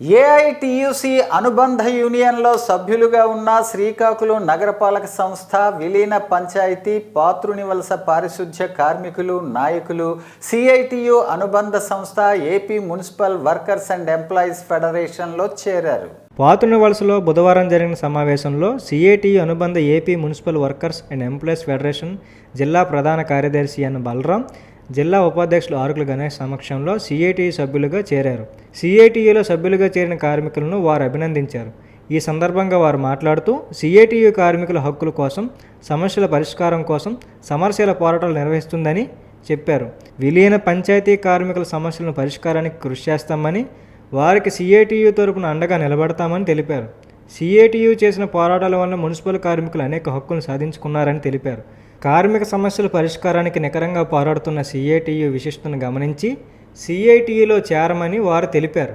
AITUC అనుబంధ యూనియన్లో సభ్యులుగా ఉన్న శ్రీకాకుళం నగరపాలక సంస్థ విలీన పంచాయతీ పాత్రునివలస పారిశుధ్య కార్మికులు నాయకులు సిఐటియు అనుబంధ సంస్థ AP municipal workers and employees ఫెడరేషన్లో చేరారు. పాతుని వలసలో బుధవారం జరిగిన సమావేశంలో సిఐటి అనుబంధ AP municipal workers and employees federation జిల్లా ప్రధాన కార్యదర్శి ఎన్ బలరాం జిల్లా ఉపాధ్యక్షులు ఆరుకుల గణేష్ సమక్షంలో సిఐటి సభ్యులుగా చేరారు. సిఐటియులో సభ్యులుగా చేరిన కార్మికులను వారు అభినందించారు. ఈ సందర్భంగా వారు మాట్లాడుతూ సిఐటియు కార్మికుల హక్కుల కోసం సమస్యల పరిష్కారం కోసం సమరశీల పోరాటాలు నిర్వహిస్తుందని చెప్పారు. విలీన పంచాయతీ కార్మికుల సమస్యలను పరిష్కారానికి కృషి చేస్తామని వారికి సిఐటియు తరపున అండగా నిలబడతామని తెలిపారు. సిఐటియు చేసిన పోరాటాల వల్ల మున్సిపల్ కార్మికులు అనేక హక్కులను సాధించుకున్నారని తెలిపారు. కార్మిక సమస్యల పరిష్కారానికి నికరంగా పోరాడుతున్న సిఐటియు విశిష్టతను గమనించి సిఐటియులో చేరమని వారు తెలిపారు.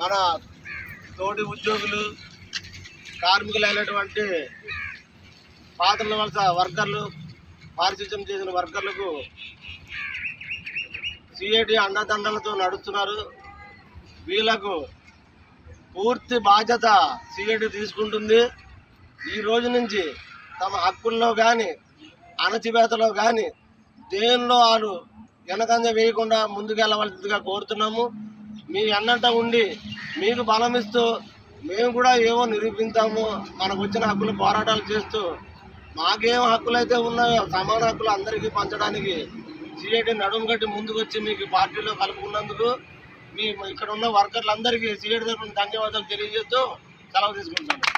మన తోటి ఉద్యోగులు కార్మికులైనటువంటి పాత్రల వలస వర్కర్లు పారిశుద్ధ్యం చేసిన వర్కర్లకు సిఐటి అండదండలతో నడుస్తున్నారు. వీళ్ళకు పూర్తి బాధ్యత సిఐటి తీసుకుంటుంది. ఈ రోజు నుంచి తమ హక్కుల్లో కానీ అణచివేతలో కానీ దేనిలో వాళ్ళు వెనకంజ వేయకుండా ముందుకెళ్ళవలసిందిగా కోరుతున్నాము. మీ అన్నంట ఉండి మీకు బలం ఇస్తూ మేము కూడా ఏవో నిరూపించాము. మనకు వచ్చిన హక్కులు పోరాటాలు చేస్తూ మాకేం హక్కులు అయితే ఉన్నాయో సమాన హక్కులు అందరికీ పంచడానికి సిఐటి నడుము కట్టి ముందుకు వచ్చి మీకు పార్టీలో కలుపుకున్నందుకు మీ ఇక్కడ ఉన్న వర్కర్లందరికీ సిఐటి తరఫున ధన్యవాదాలు తెలియజేస్తూ సెలవు తీసుకుంటాను